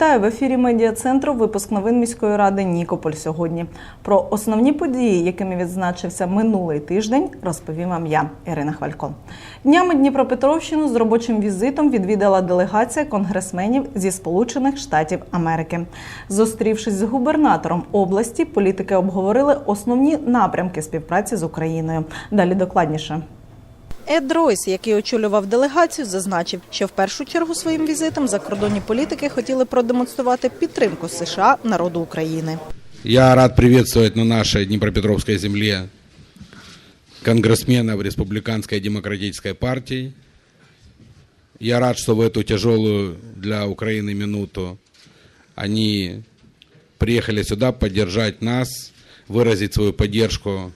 Вітаю в ефірі медіа центру. Випуск новин міської ради Нікополь сьогодні. Про основні події, якими відзначився минулий тиждень, розповім вам я, Ірина Хвалько. Днями Дніпропетровщину з робочим візитом відвідала делегація конгресменів зі Сполучених Штатів Америки. Зустрівшись з губернатором області, політики обговорили основні напрямки співпраці з Україною. Далі докладніше. Ед Ройс, який очолював делегацію, зазначив, що в першу чергу своїм візитом закордонні політики хотіли продемонструвати підтримку США народу України. Я рад приветствовать на нашей Днепропетровской земле конгрессменов Республиканской демократической партии. Я рад, что в эту тяжелую для Украины минуту они приехали сюда поддержать нас, выразить свою поддержку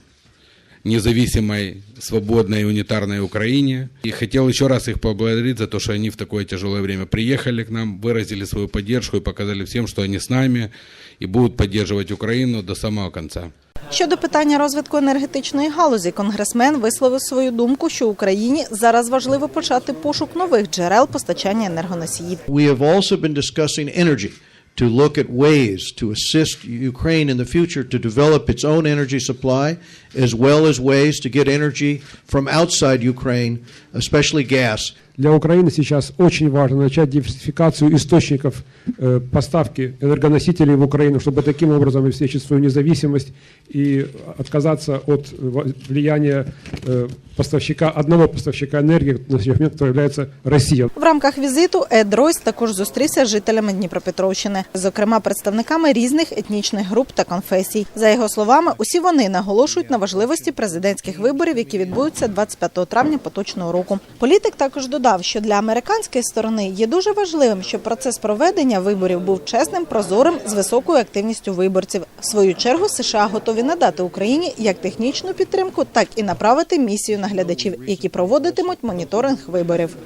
независимой, свободной и унитарной Украине. И хотел еще раз их поблагодарить за то, что они в такое тяжелое время приехали к нам, выразили свою поддержку и показали всем, что они с нами и будут поддерживать Украину до самого конца. Щодо питання розвитку енергетичної галузі, конгресмен висловив свою думку, що Україні зараз важливо почати пошук нових джерел постачання енергоносіїв. We have also been discussing energy to look at ways to assist Ukraine in the future to develop its own energy supply, as well as ways to get energy from outside Ukraine, especially gas. Для Украины сейчас очень важно начать диверсификацию источников э, поставки энергоносителей в Украину, чтобы таким образом обеспечить свою независимость и отказаться от э, влияния э, поставщика, одного поставщика энергии, на сегодняшний момент, который является Россия. В рамках візиту Ед Ройс також зустрівся з жителями Дніпропетровщини, зокрема представниками різних етнічних груп та конфесій. За його словами, усі вони наголошують на важливості президентських виборів, які відбудуться 25 травня поточного року. Політик також додав, що для американської сторони є дуже важливим, щоб процес проведення виборів був чесним, прозорим з високою активністю виборців. В свою чергу США готові надати Україні як технічну підтримку, так і направити місію наглядачів, які проводитимуть моніторинг виборів.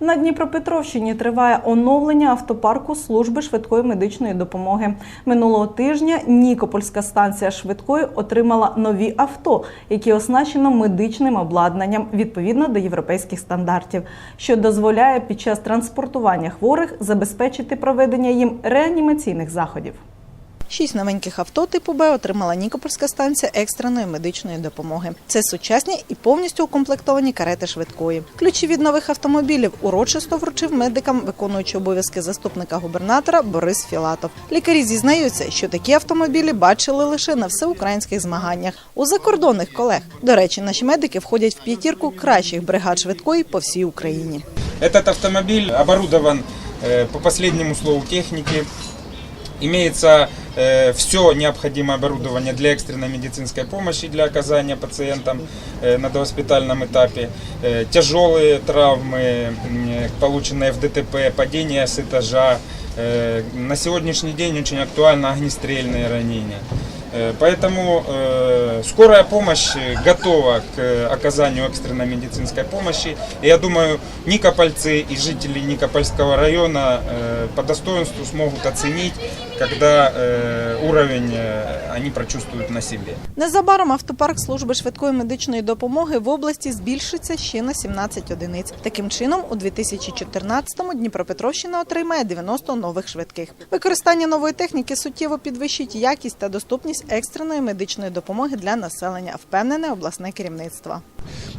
На Дніпропетровщині триває оновлення автопарку служби швидкої медичної допомоги. Минулого тижня Нікопольська станція швидкої отримала нові авто, які оснащено медичним обладнанням відповідно до європейських стандартів, що дозволяє під час транспортування хворих забезпечити проведення їм реанімаційних заходів. Шість новеньких авто типу Б отримала Нікопольська станція екстреної медичної допомоги. Це сучасні і повністю укомплектовані карети швидкої. Ключі від нових автомобілів урочисто вручив медикам, виконуючи обов'язки заступника губернатора Борис Філатов. Лікарі зізнаються, що такі автомобілі бачили лише на всеукраїнських змаганнях у закордонних колег. До речі, наші медики входять в п'ятірку кращих бригад швидкої по всій Україні. Этот автомобиль оборудован э, по последнему слову техники. Имеется э, все необходимое оборудование для экстренной медицинской помощи, для оказания пациентам э, на догоспитальном этапе. Э, тяжелые травмы, э, полученные в ДТП, падение с этажа. Э, на сегодняшний день очень актуально огнестрельные ранения. Э, Поэтому э, скорая помощь э, готова к э, оказанию экстренной медицинской помощи. И я думаю, никопольцы и жители Никопольского района э, по достоинству смогут оценить, когда э, уровень э, они прочувствуют на себе. Незабаром автопарк служби швидкої медичної допомоги в області збільшиться ще на 17 одиниць. Таким чином, у 2014-му Дніпропетровщина отримає 90 нових швидких. Використання нової техніки суттєво підвищить якість та доступність екстреної медичної допомоги для населення, впевнене обласне керівництво.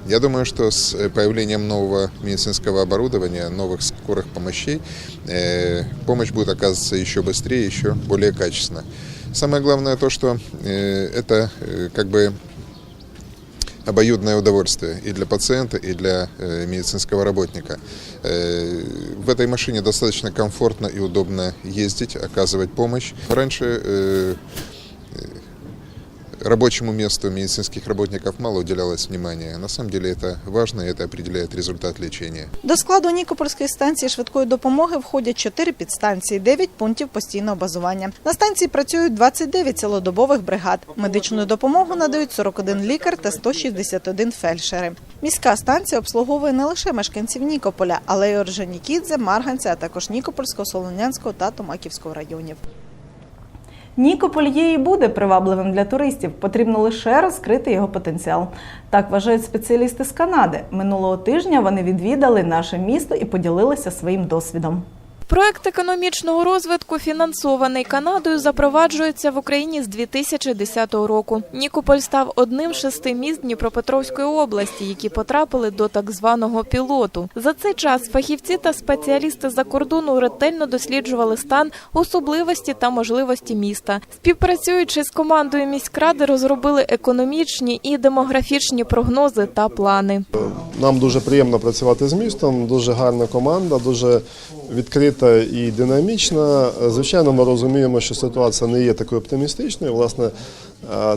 Я думаю, что с э, появлением нового медицинского оборудования, новых скорых помощей, э, помощь будет оказываться еще быстрее, еще более качественно. Самое главное то, что э, это э, как бы обоюдное удовольствие и для пациента, и для медицинского работника. В этой машине достаточно комфортно и удобно ездить, оказывать помощь. Раньше рабочему месту медицинских работников мало уделялось внимания. На самом деле это важно, и это определяет результат лечения. До складу Нікопольської станції швидкої допомоги входять 4 підстанції, 9 пунктів постійного базування. На станції працюють 29 цілодобових бригад. Медичну допомогу надають 41 лікар та 161 фельдшери. Міська станція обслуговує не лише мешканців Нікополя, але й Орджонікідзе, Марганця, а також Нікопольського, Солонянського та Томаківського районів. Нікополь є і буде привабливим для туристів. Потрібно лише розкрити його потенціал. Так вважають спеціалісти з Канади. Минулого тижня вони відвідали наше місто і поділилися своїм досвідом. Проект економічного розвитку, фінансований Канадою, запроваджується в Україні з 2010 року. Нікополь став одним з шести міст Дніпропетровської області, які потрапили до так званого пілоту. За цей час фахівці та спеціалісти за кордону ретельно досліджували стан, особливості та можливості міста. Співпрацюючи з командою міськради, розробили економічні і демографічні прогнози та плани. Нам дуже приємно працювати з містом, дуже гарна команда, дуже відкрита і динамічна. Звичайно, ми розуміємо, що ситуація не є такою оптимістичною. Власне, е,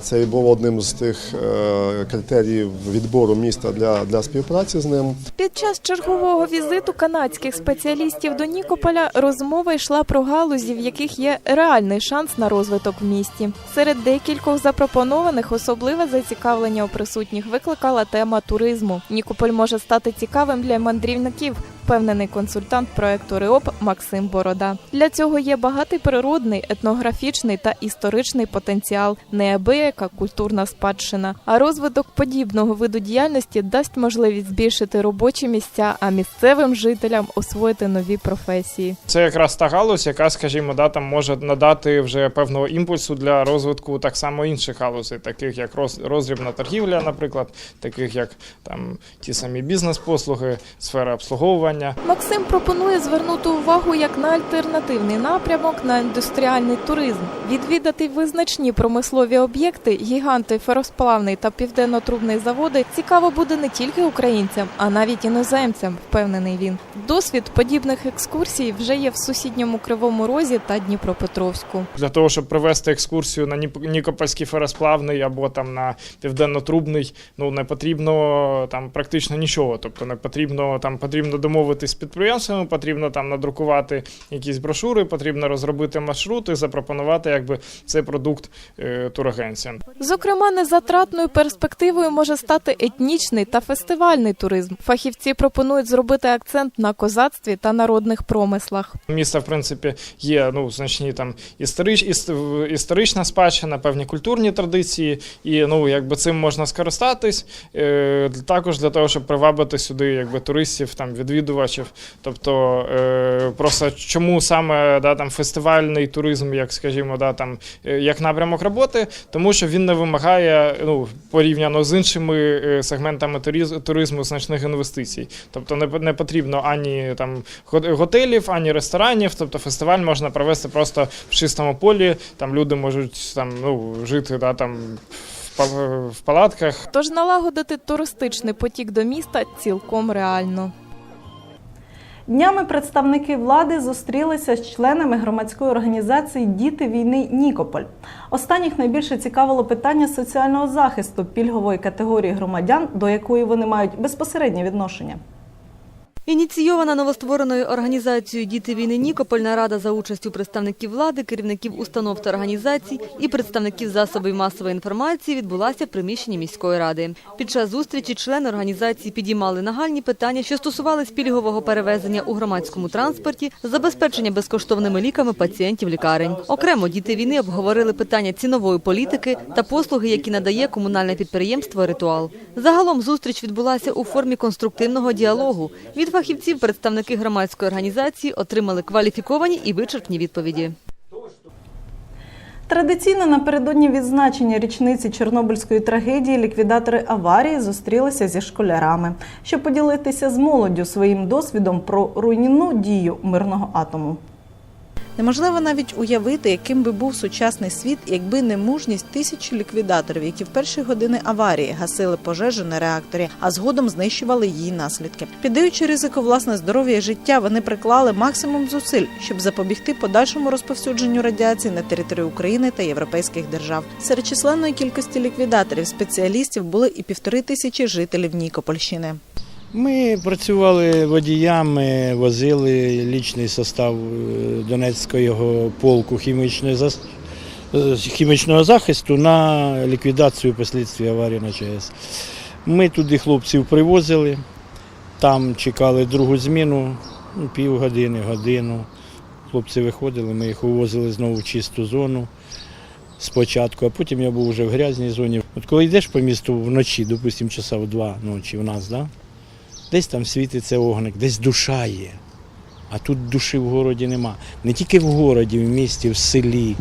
це був одним з тих е, критеріїв відбору міста для, для співпраці з ним. Під час чергового візиту канадських спеціалістів до Нікополя розмова йшла про галузі, в яких є реальний шанс на розвиток в місті. Серед декількох запропонованих особливе зацікавлення у присутніх викликала тема туризму. Нікополь може стати цікавим для мандрівників. Впевнений консультант проекту РИОП Максим Борода. Для цього є багатий природний, етнографічний та історичний потенціал, неабияка культурна спадщина. А розвиток подібного виду діяльності дасть можливість збільшити робочі місця, а місцевим жителям освоїти нові професії. Це якраз та галузь, яка, скажімо, да, там може надати вже певного імпульсу для розвитку так само інших галузей, таких як роз- роздрібна торгівля, наприклад, таких як там ті самі бізнес-послуги, сфера обслуговування. Максим пропонує звернути увагу як на альтернативний напрямок на індустріальний туризм, відвідати визначні промислові об'єкти, гіганти феросплавний та південно-трубний заводи цікаво буде не тільки українцям, а навіть іноземцям. Впевнений він. Досвід подібних екскурсій вже є в сусідньому кривому розі та Дніпропетровську. Для того, щоб провести екскурсію на Нікопольський феросплавний або там на південно-трубний, ну не потрібно там практично нічого. Тобто не потрібно там потрібно домовитись з підприємствами, потрібно там надрукувати якісь брошури, потрібно розробити маршрути, запропонувати якби цей продукт е, турагенціям. Зокрема, незатратною перспективою може стати етнічний та фестивальний туризм. Фахівці пропонують зробити акцент на козацтві та народних промислах. Міста, в принципі, є ну значні там історич, історична спадщина, певні культурні традиції, і ну якби цим можна скористатись. Е, також для того, щоб привабити сюди якби туристів, там відвідувачів. Тобто е, просто чому саме да, там фестивальний туризм, як скажімо, да, там е, як напрямок роботи, тому що він не вимагає ну порівняно з іншими е, сегментами туризму значних інвестицій. Тобто не, потрібно ані там го- готелів, ані ресторанів. Тобто фестиваль можна провести просто в чистому полі. Там люди можуть там ну жити да, там в палатках. Тож налагодити туристичний потік до міста цілком реально. Днями представники влади зустрілися з членами громадської організації Діти війни Нікополь. Останніх найбільше цікавило питання соціального захисту пільгової категорії громадян, до якої вони мають безпосереднє відношення. Ініційована новоствореною організацією Діти війни Нікополь нарада за участю представників влади, керівників установ та організацій і представників засобів масової інформації відбулася в приміщенні міської ради. Під час зустрічі члени організації підіймали нагальні питання, що стосувались пільгового перевезення у громадському транспорті, забезпечення безкоштовними ліками пацієнтів лікарень. Окремо діти війни обговорили питання цінової політики та послуги, які надає комунальне підприємство Ритуал. Загалом зустріч відбулася у формі конструктивного діалогу. Від фахівців представники громадської організації отримали кваліфіковані і вичерпні відповіді. Традиційно напередодні відзначення річниці Чорнобильської трагедії ліквідатори аварії зустрілися зі школярами, щоб поділитися з молоддю своїм досвідом про руйнівну дію мирного атому. Неможливо навіть уявити, яким би був сучасний світ, якби не мужність тисяч ліквідаторів, які в перші години аварії гасили пожежу на реакторі, а згодом знищували її наслідки. Піддаючи ризику власне здоров'я і життя, вони приклали максимум зусиль, щоб запобігти подальшому розповсюдженню радіації на території України та європейських держав. Серед численної кількості ліквідаторів спеціалістів були і півтори тисячі жителів Нікопольщини. Ми працювали водіями, возили лічний состав е, Донецького полку е, хімічного захисту на ліквідацію послідствій аварії на ЧАЕС. Ми туди хлопців привозили, там чекали другу зміну, ну, півгодини, годину. Хлопці виходили, ми їх вивозили знову в чисту зону спочатку, а потім я був вже в грязній зоні. От коли йдеш по місту вночі, допустимо, часа в два ночі у нас, да? Десь там світиться огник, десь душа є. А тут душі в городі нема. Не тільки в городі, в місті, в селі.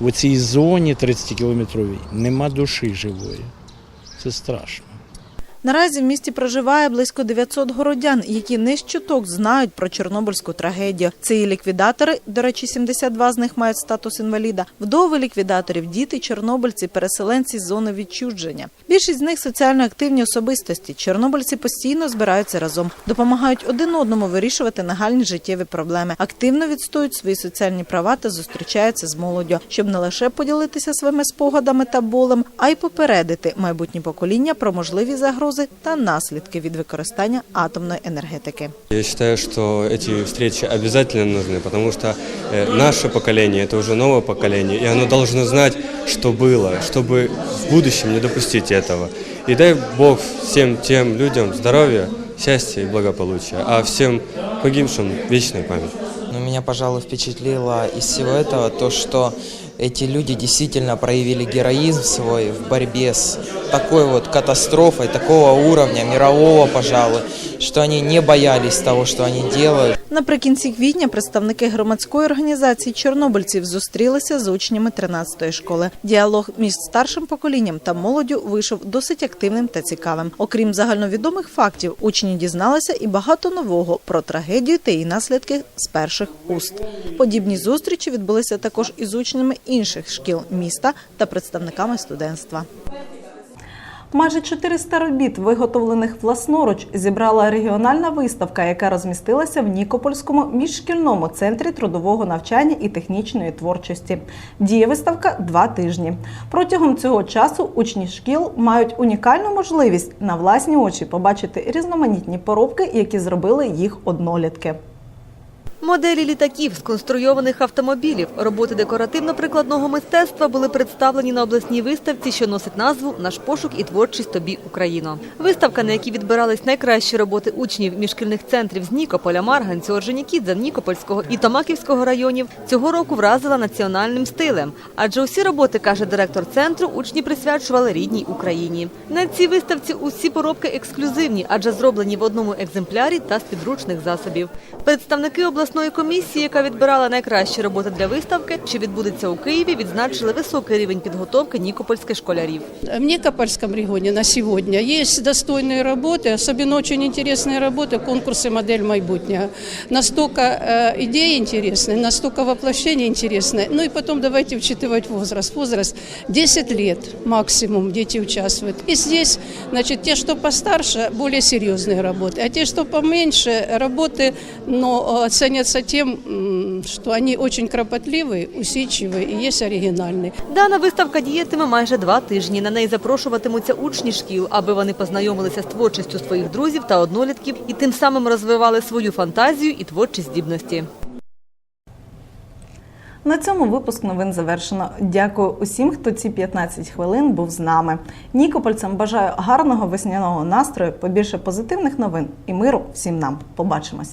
В цій зоні 30 кілометровій нема душі живої. Це страшно. Наразі в місті проживає близько 900 городян, які не чуток знають про чорнобильську трагедію. Це і ліквідатори, до речі, 72 з них мають статус інваліда, вдови ліквідаторів, діти, чорнобильці, переселенці з зони відчуження. Більшість з них соціально активні особистості. Чорнобильці постійно збираються разом, допомагають один одному вирішувати нагальні життєві проблеми, активно відстоюють свої соціальні права та зустрічаються з молоддю, щоб не лише поділитися своїми спогадами та болем, а й попередити майбутні покоління про можливі загрози та наслідки від використання атомної енергетики. Я считаю, что эти встречи обязательно нужны, потому что э, наше поколение – это уже новое поколение, и оно должно знать, что было, чтобы в будущем не допустить этого. И дай Бог всем тем людям здоровья, счастья и благополучия, а всем погибшим – вечной памяти. Но меня, пожалуй, впечатлило из всего этого то, что эти люди действительно проявили героизм свой в борьбе с такой вот катастрофой, такого уровня, мирового, пожалуй, что они не боялись того, что они делают. Наприкінці квітня представники громадської організації чорнобильців зустрілися з учнями 13-ї школи. Діалог між старшим поколінням та молоддю вийшов досить активним та цікавим. Окрім загальновідомих фактів, учні дізналися і багато нового про трагедію та її наслідки з перших уст. Подібні зустрічі відбулися також із учнями інших шкіл міста та представниками студентства. Майже 400 робіт, виготовлених власноруч, зібрала регіональна виставка, яка розмістилася в Нікопольському міжшкільному центрі трудового навчання і технічної творчості. Діє виставка два тижні. Протягом цього часу учні шкіл мають унікальну можливість на власні очі побачити різноманітні поробки, які зробили їх однолітки. Моделі літаків, сконструйованих автомобілів, роботи декоративно-прикладного мистецтва були представлені на обласній виставці, що носить назву Наш пошук і творчість тобі Україно. Виставка, на якій відбирались найкращі роботи учнів міжшкільних центрів з Нікополя, Марганцю, Орджонікідзе, Нікопольського і Томаківського районів, цього року вразила національним стилем. Адже усі роботи, каже директор центру, учні присвячували рідній Україні. На цій виставці усі поробки ексклюзивні, адже зроблені в одному екземплярі та з підручних засобів. Представники обласної комісії, яка відбирала найкращі роботи для виставки, що відбудеться у Києві, відзначили високий рівень підготовки нікопольських школярів. В Никопольском регионе на сегодня есть достойные работы, особенно очень интересные работы, конкурсы «Модель майбутнего». Настолько э, идеи интересные, настолько воплощение интересное. Ну и потом давайте учитывать возраст. Возраст 10 лет максимум дети участвуют. И здесь, значит, те, что постарше, более серьезные работы, а те, что поменьше, работы, но э, ценятся тем, м, что они очень кропотливые, усидчивые и есть оригинальные. Дана виставка діятиме майже два тижні. На неї запрошуватимуться учні шкіл, аби вони познайомилися з творчістю своїх друзів та однолітків і тим самим розвивали свою фантазію і творчі здібності. На цьому випуск новин завершено. Дякую усім, хто ці 15 хвилин був з нами. Нікопольцям бажаю гарного весняного настрою, побільше позитивних новин і миру всім нам. Побачимось.